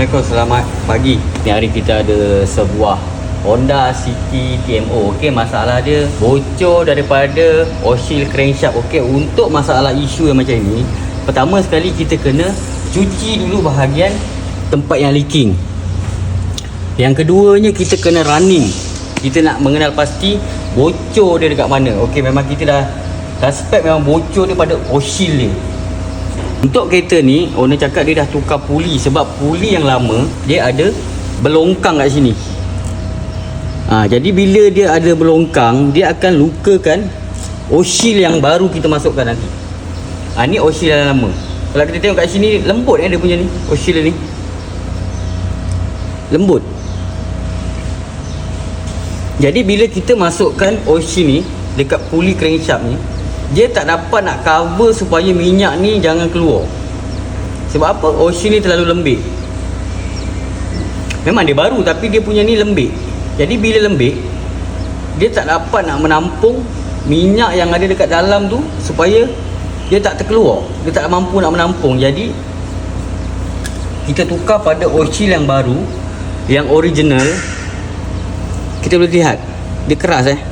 Assalamualaikum, selamat pagi. Ni hari kita ada sebuah Honda City TMO. Okey, masalah dia bocor daripada oil crankshaft. Okey, untuk masalah isu yang macam ini, pertama sekali kita kena cuci dulu bahagian tempat yang leaking. Yang keduanya kita kena running. Kita nak mengenal pasti bocor dia dekat mana. Okey, memang kita dah suspect memang bocor dia pada oil dia. Untuk kereta ni owner cakap dia dah tukar puli sebab puli yang lama dia ada belongkang kat sini. Ha, jadi bila dia ada belongkang dia akan lukakan oil yang baru kita masukkan nanti. Ha, ni oil yang lama. Kalau kita tengok kat sini lembut eh dia punya ni dia ni. Lembut. Jadi bila kita masukkan oil ni dekat puli crankshaft ni dia tak dapat nak cover supaya minyak ni jangan keluar. Sebab apa? Ocean ni terlalu lembik. Memang dia baru tapi dia punya ni lembik. Jadi bila lembik dia tak dapat nak menampung minyak yang ada dekat dalam tu supaya dia tak terkeluar. Dia tak mampu nak menampung. Jadi kita tukar pada ocean yang baru yang original kita boleh lihat. Dia keras eh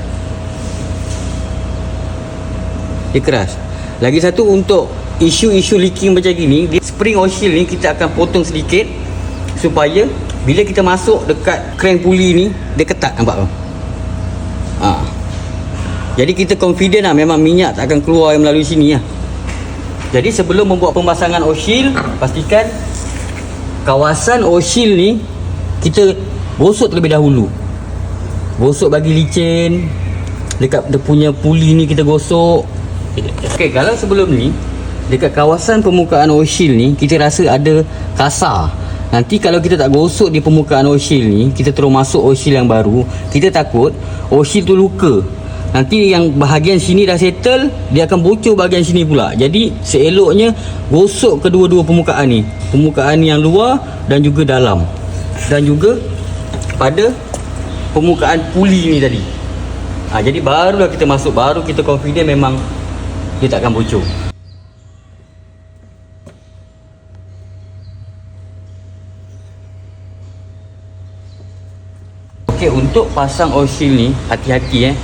dia keras. Lagi satu untuk isu-isu leaking macam gini spring oil ni kita akan potong sedikit supaya bila kita masuk dekat crank puli ni dia ketat nampak tak? Ha. jadi kita confident lah memang minyak tak akan keluar melalui sini lah. Jadi sebelum membuat pemasangan oil pastikan kawasan oil ni kita gosok terlebih dahulu. Gosok bagi licin dekat dia punya puli ni kita gosok Okey, kalau sebelum ni dekat kawasan permukaan oil ni kita rasa ada kasar. Nanti kalau kita tak gosok di permukaan oil ni, kita terus masuk oil yang baru, kita takut oil tu luka. Nanti yang bahagian sini dah settle, dia akan bocor bahagian sini pula. Jadi seeloknya gosok kedua-dua permukaan ni. Permukaan yang luar dan juga dalam. Dan juga pada permukaan puli ni tadi. Ha, jadi barulah kita masuk, baru kita confident memang dia takkan bocor. Okey untuk pasang oil seal ni hati-hati eh.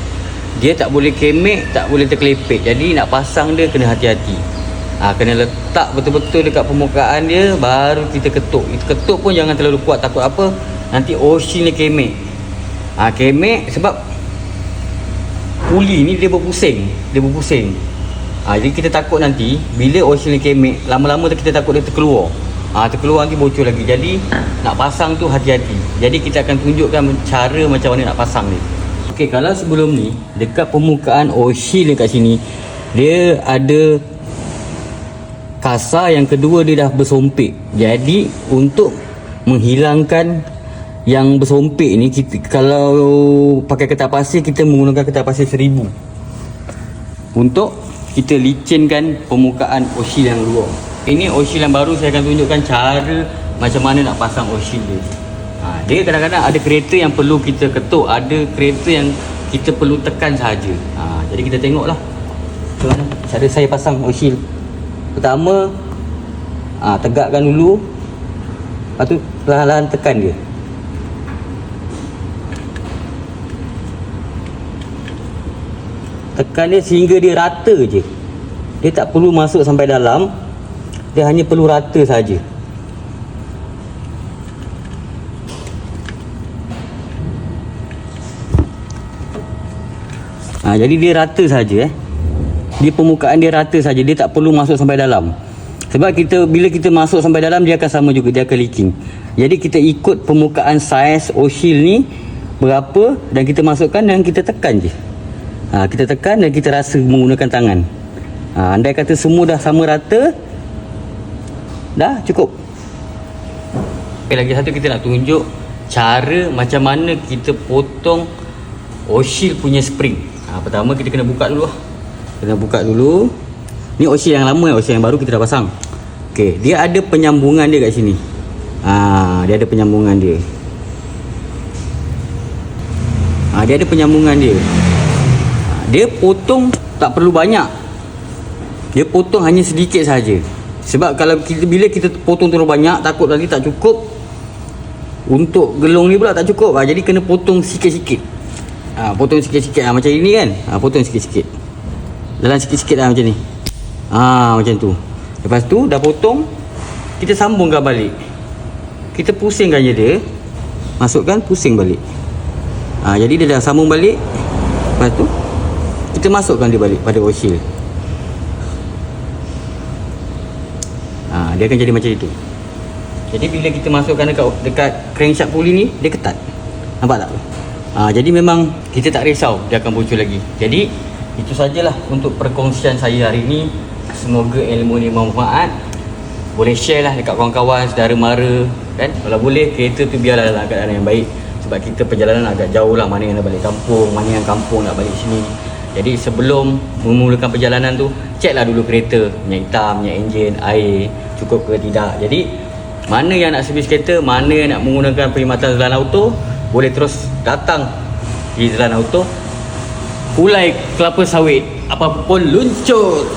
Dia tak boleh kemek tak boleh terkelepek. Jadi nak pasang dia kena hati-hati. Ha, kena letak betul-betul dekat permukaan dia baru kita ketuk. Kita ketuk pun jangan terlalu kuat takut apa? Nanti oil seal ni kemek. Ha, kemek sebab puli ni dia berpusing. Dia berpusing Ha, jadi kita takut nanti bila oil ni kemek lama-lama kita takut dia terkeluar. Ha, terkeluar nanti bocor lagi. Jadi nak pasang tu hati-hati. Jadi kita akan tunjukkan cara macam mana nak pasang ni. Okey, kalau sebelum ni dekat permukaan oil dekat sini dia ada kasar yang kedua dia dah bersompik. Jadi untuk menghilangkan yang bersompik ni kita, kalau pakai kertas pasir kita menggunakan kertas pasir seribu untuk kita licinkan permukaan oil yang luar. Ini oil yang baru saya akan tunjukkan cara macam mana nak pasang oil dia. Ha, dia kadang-kadang ada kereta yang perlu kita ketuk ada kereta yang kita perlu tekan saja. Ha, jadi kita tengoklah. Macam cara saya pasang oil pertama ha, tegakkan dulu. Lepas tu perlahan-lahan tekan dia tekan dia sehingga dia rata je. Dia tak perlu masuk sampai dalam. Dia hanya perlu rata saja. Ha, jadi dia rata saja eh. Dia permukaan dia rata saja. Dia tak perlu masuk sampai dalam. Sebab kita bila kita masuk sampai dalam dia akan sama juga. Dia akan leaking. Jadi kita ikut permukaan saiz oil ni berapa dan kita masukkan dan kita tekan je ha, kita tekan dan kita rasa menggunakan tangan. Ha, andai kata semua dah sama rata dah cukup. Okay, lagi satu kita nak tunjuk cara macam mana kita potong oil punya spring. Ha, pertama kita kena buka dulu lah. Kena buka dulu. Ni oil yang lama oil yang baru kita dah pasang. Ok dia ada penyambungan dia kat sini. Ha, dia ada penyambungan dia. Ha, dia ada penyambungan dia dia potong tak perlu banyak. Dia potong hanya sedikit saja sebab kalau kita bila kita potong terlalu banyak takut nanti tak cukup. Untuk gelung ni pula tak cukup. Ha, Jadi kena potong sikit-sikit. Ha, Potong sikit-sikit. Ha, Macam ini kan? Ha, Potong sikit-sikit. Dalam sikit-sikit lah macam ni. Ha, Macam tu. Lepas tu dah potong Kita sambungkan balik. Kita pusingkan je dia. Masukkan pusing balik. Ha, Jadi dia dah sambung balik. Lepas tu Kita masukkan dia balik pada shield ha, Dia akan jadi macam itu jadi bila kita masukkan dekat dekat crankshaft pulley ni dia ketat. Nampak tak? Ha, jadi memang kita tak risau dia akan bocor lagi. Jadi itu sajalah untuk perkongsian saya hari ini. Semoga ilmu ni bermanfaat. Boleh share lah dekat kawan-kawan, saudara mara kan. Kalau boleh kereta tu biarlah dalam keadaan yang baik. Sebab kita perjalanan agak jauh lah mana yang nak balik kampung, mana yang kampung nak balik sini. Jadi sebelum memulakan perjalanan tu, ceklah dulu kereta, minyak hitam, minyak enjin, air, cukup ke tidak. Jadi mana yang nak servis kereta, mana yang nak menggunakan perkhidmatan Zelan Auto, boleh terus datang di Zelan Auto. Hulai kelapa sawit, apa pun luncur.